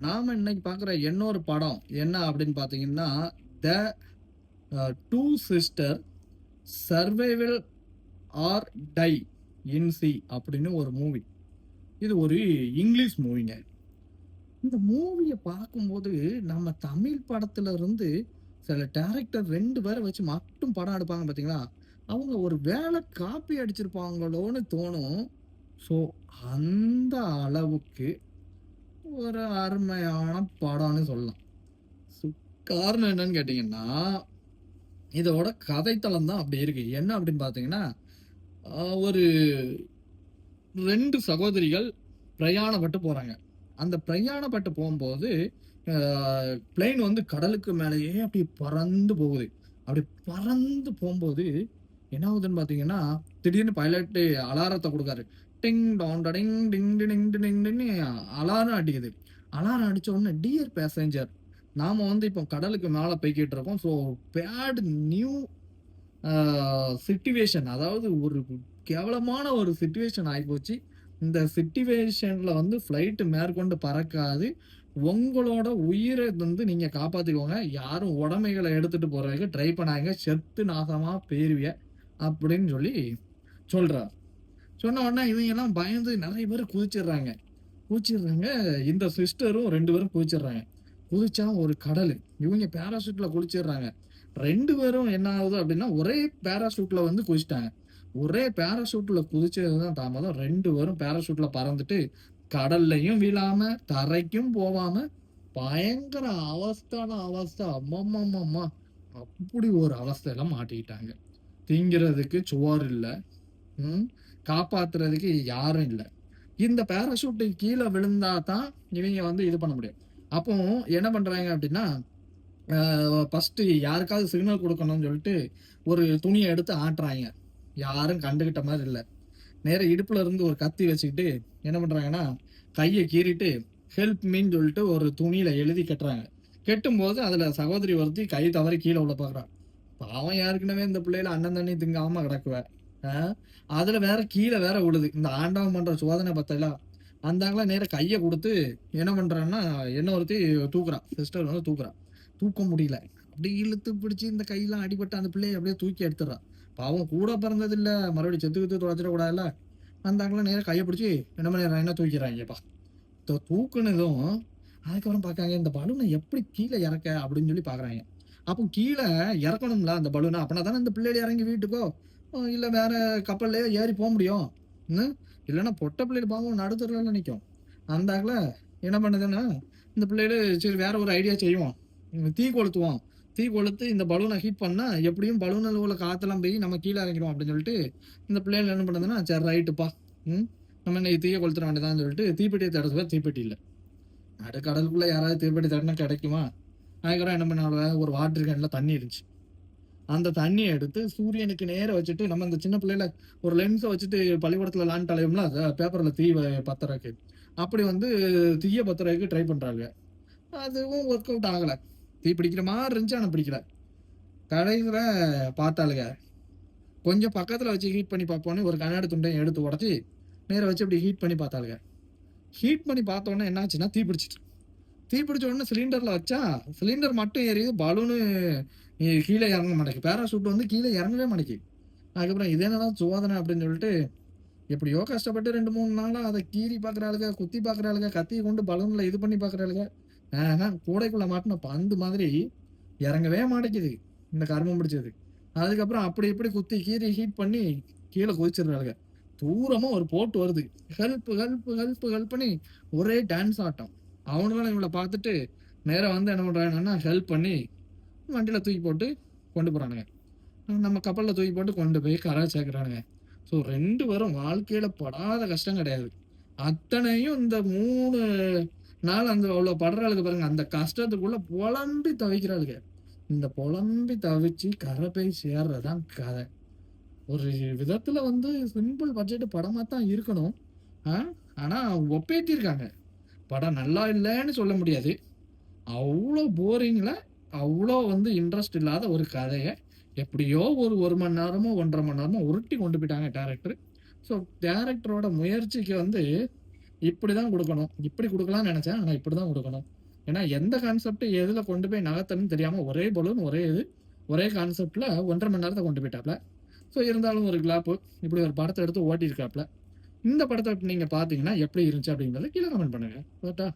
நாம் இன்னைக்கு பார்க்குற இன்னொரு படம் என்ன அப்படின்னு பார்த்தீங்கன்னா the two sister survival or die in sea அப்படின்னு ஒரு மூவி இது ஒரு இங்கிலீஷ் மூவிங்க இந்த மூவியை பார்க்கும்போது நம்ம தமிழ் படத்துல இருந்து சில டேரக்டர் ரெண்டு பேரை வச்சு மட்டும் படம் எடுப்பாங்க பார்த்தீங்களா அவங்க ஒரு வேலை காப்பி அடிச்சிருப்பாங்களோன்னு தோணும். ஸோ அந்த அளவுக்கு ஒரு அருமையான படம்னு சொல்லலாம். சு- காரணம் என்னன்னு கேட்டிங்கன்னா இதோட கதைத்தளம் தான் அப்படி இருக்கு. என்ன அப்படின்னு பார்த்தீங்கன்னா ஒரு ரெண்டு சகோதரிகள் பிரயாணப்பட்டு போகிறாங்க அந்த பிரயாணப்பட்டு போகும்போது பிளெயின் வந்து கடலுக்கு மேலேயே அப்படி பறந்து போகுது. அப்படி பறந்து போகும்போது என்ன ஆகுதுன்னு பார்த்தீங்கன்னா திடீர்னு பைலட்டு அலாரத்தை கொடுக்காரு. Ding dong ding ding ding ding டிங்னு alarm அடிக்குது. அலாரம் அடித்த உடனே டியர் பேசஞ்சர். நாம் வந்து இப்போ கடலுக்கு மேலே போய்கிட்டு இருக்கோம். ஸோ பேட் நியூ சிட்டுவேஷன் அதாவது ஒரு கேவலமான ஒரு சுச்சுவேஷன் ஆகிப்போச்சு இந்த சிச்சுவேஷன்ல வந்து ஃப்ளைட்டு மேற்கொண்டு பறக்காது. உங்களோட உயிரை வந்து நீங்கள் காப்பாற்றிக்கோங்க யாரும் உடமைகளை எடுத்துகிட்டு போகிறதுக்கு ட்ரை பண்ணாங்க செத்து நாசமாக போயிருவிய அப்படின்னு சொல்லி சொல்கிறார் சொன்ன உடனே இவங்க எல்லாம் பயந்து நிறைய பேர் குதிச்சிடுறாங்க. குதிச்சிடுறாங்க. இந்த சிஸ்டரும் ரெண்டு பேரும் குதிச்சிடுறாங்க. குதிச்சா ஒரு கடல். இவங்க பேராசூட்ல குளிச்சிடுறாங்க. ரெண்டு பேரும் என்ன ஆகுது அப்படின்னா ஒரே பேராசூட்ல வந்து குதிச்சிட்டாங்க. ஒரே பேராசூட்ல குதிச்சதுதான் தாமதம். ரெண்டு பேரும் பேராசூட்ல பறந்துட்டு கடல்லையும் விழாம தரைக்கும் போவாம பயங்கர அவஸ்தான அவஸ்தை. அம்மம்மம்மம்மா. அப்படி ஒரு அவஸ்தையில மாட்டிக்கிட்டாங்க. திங்கிறதுக்கு சுவார் இல்லை. காப்பாத்துறதுக்கு யாரும் இல்லை. இந்த பேராசூட்டு கீழே விழுந்தா தான் இவங்க வந்து இது பண்ண முடியும். அப்போ என்ன பண்றாங்க அப்படின்னா ஃபர்ஸ்ட் யாருக்காவது சிக்னல் கொடுக்கணும்னு சொல்லிட்டு ஒரு துணியை எடுத்து ஆட்டுறாங்க. யாரும் கண்டுகிட்ட மாதிரி இல்லை. நேரா இடுப்புல இருந்து ஒரு கத்தி வச்சுக்கிட்டு என்ன பண்றாங்கன்னா கையை கீறிட்டு ஹெல்ப் மீன் சொல்லிட்டு ஒரு துணியில எழுதி கட்டுறாங்க. கெட்டும்போது அதுல சகோதரி ஒருத்தி கை தவறி கீழே உள்ள பாக்குறான் பாவம் யாருக்குனவே இந்த பிள்ளையில அண்ணன் தண்ணி திங்காம கிடக்குவேன் அதுல வேற கீழே வேற விழுது. இந்த ஆண்டவன் பண்ற சோதனை பார்த்தல அந்தாங்கள நேர கையை கொடுத்து என்ன பண்றான்னா என்ன ஒருத்தி தூக்குறான். சிஸ்டர் வந்து தூக்குறான். தூக்க முடியல. அப்படி இழுத்து பிடிச்சி இந்த கையெல்லாம் அடிபட்டு அந்த பிள்ளையை அப்படியே தூக்கி எடுத்துறான் பாவம் கூட பிறந்தது இல்ல. மறுபடியும் செத்து கித்து தொலைச்சிடக்கூடாதுல்ல வந்தாங்களா நேரம் கையை பிடிச்சி என்ன பண்ணிடுறான் என்ன தூக்கிறாங்கப்பா தூக்குனதும் அதுக்கப்புறம் பார்க்காங்க இந்த பலூனை எப்படி கீழே இறக்க அப்படின்னு சொல்லி பாக்குறாங்க அப்போ கீழே இறக்கணும்ல அந்த பலூனை. அப்படின்னா தானே இந்த பிள்ளைகள் இறங்கி வீட்டுக்கோ? இல்லை வேற கப்பல்லையோ ஏறி போக முடியும். ம்? இல்லைன்னா பொட்டை பிள்ளைகள் பாவம் நடுத்தரில் நிற்கும் அந்தாக்குல என்ன பண்ணுதுன்னா இந்த பிள்ளைகள் சரி வேற ஒரு ஐடியா செய்வோம். தீ கொளுத்துவோம் தீ கொளுத்து இந்த பலூனை ஹீட் பண்ணால் எப்படியும் பலூனில் உள்ள காற்றெல்லாம் போய் நம்ம கீழே இறங்கிடும் அப்படின்னு சொல்லிட்டு இந்த பிள்ளைகள் என்ன பண்ணுதுன்னா சரி ரைட்டுப்பா ம்? நம்ம இன்னைக்கு தீயை கொளுத்துற வேண்டியதான்னு சொல்லிட்டு தீப்பெட்டியை தடவை தீப்பெட்டி இல்லை. நடு யாராவது தீப்பெட்டி தட்டினா கிடைக்குமா? அதுக்கப்புறம் என்ன பண்ணாலும் ஒரு வாட்டர் கேனில் தண்ணி இருந்துச்சு. அந்த தண்ணியை எடுத்து சூரியனுக்கு நேர வச்சுட்டு நம்ம இந்த சின்ன பிள்ளையில ஒரு லென்ஸை வச்சுட்டு பள்ளிக்கூடத்துல லான் அலையும்ல பேப்பர்ல தீ பத்திரக்கு. பத்துறதுக்கு அப்படி வந்து தீய பத்துறதுக்கு ட்ரை பண்றாங்க. அதுவும் ஒர்க் அவுட் ஆகல. தீ பிடிக்கிற மாதிரி இருந்துச்சு ஆனால் பிடிக்கல. கடைசியில பார்த்தாளுங்க. கொஞ்சம் பக்கத்துல வச்சு ஹீட் பண்ணி பார்ப்போன்னு ஒரு கண்ணாடி துண்டையும் எடுத்து உடச்சி நேராக வச்சு அப்படி ஹீட் பண்ணி பார்த்தாளுங்க. ஹீட் பண்ணி பார்த்தோன்னே என்னாச்சுன்னா தீ பிடிச்சிட்டு. தீ பிடிச்ச உடனே சிலிண்டர்ல வச்சா சிலிண்டர் மட்டும் ஏறிது பலூனு கீழே இறங்க மாட்டேங்குது. பேராசூட் வந்து கீழே இறங்கவே மாட்டேங்குது. அதுக்கப்புறம் இதே என்னதான் சோதனை அப்படின்னு சொல்லிட்டு எப்படியோ கஷ்டப்பட்டு ரெண்டு மூணு நாளாக அதை கீறி பார்க்குறாளுங்க குத்தி பார்க்குறாளுங்க கத்தி கொண்டு பலூனில் இது பண்ணி பார்க்குறாளுங்க ஆஹா கூடைக்குள்ள மாட்டின பந்து மாதிரி இறங்கவே மாட்டேங்குது. இந்த கர்மம் பிடிச்சது அதுக்கப்புறம் அப்படி இப்படி குத்தி கீறி ஹீட் பண்ணி கீழே குதிச்சிடுறாளுங்க தூரமாக ஒரு போட்டு வருது. ஹெல்ப் ஹெல்ப் ஹெல்ப் ஹெல்ப் பண்ணி ஒரே டான்ஸ் ஆட்டம். அவனுங்களும் இவளை பார்த்துட்டு நேராக வந்து என்ன பண்ணுறாங்கன்னா ஹெல்ப் பண்ணி வண்டியில் தூக்கி போட்டு கொண்டு போகிறானுங்க நம்ம கப்பலில் தூக்கி போட்டு கொண்டு போய் கரை சேர்க்குறானுங்க. ஸோ ரெண்டு பேரும் வாழ்க்கையில் படாத கஷ்டம் கிடையாது. அத்தனையும் இந்த மூணு நாள் அந்த அவ்வளோ படுறாளுக்கு பாருங்க அந்த கஷ்டத்துக்குள்ள புலம்பி தவிக்கிறாளுங்க. இந்த புலம்பி தவிச்சு கரை போய் சேர்றதான் கதை. ஒரு விதத்தில் வந்து சிம்பிள் பட்ஜெட் படமாக தான் இருக்கணும். ஆ? ஒப்பேற்றிருக்காங்க படம் நல்லா இல்லைன்னு சொல்ல முடியாது. அவ்வளோ போரிங்கில் அவ்வளோ வந்து இன்ட்ரெஸ்ட் இல்லாத ஒரு கதையை எப்படியோ ஒரு ஒரு மணி நேரமோ ஒன்றரை மணி நேரமோ உருட்டி கொண்டு போயிட்டாங்க டேரக்டர் ஸோ டேரக்டரோட முயற்சிக்கு வந்து இப்படி தான் கொடுக்கணும். இப்படி கொடுக்கலாம்னு நினச்சேன் ஆனால் இப்படி தான் கொடுக்கணும். ஏன்னா எந்த கான்செப்ட் எதில் கொண்டு போய் நகர்த்தணும்னு தெரியாமல் ஒரே பலூன் ஒரே இது ஒரே கான்செப்டில் ஒன்றரை மணி நேரத்தை கொண்டு போயிட்டாப்ல. ஸோ இருந்தாலும் ஒரு கிளாப்பு இப்படி ஒரு படத்தை எடுத்து ஓட்டியிருக்காப்ல. இந்த படத்தை நீங்கள் பார்த்தீங்கன்னா எப்படி இருந்துச்சு அப்படிங்கிறத கீழே கமெண்ட் பண்ணுங்கள் ஓட்டா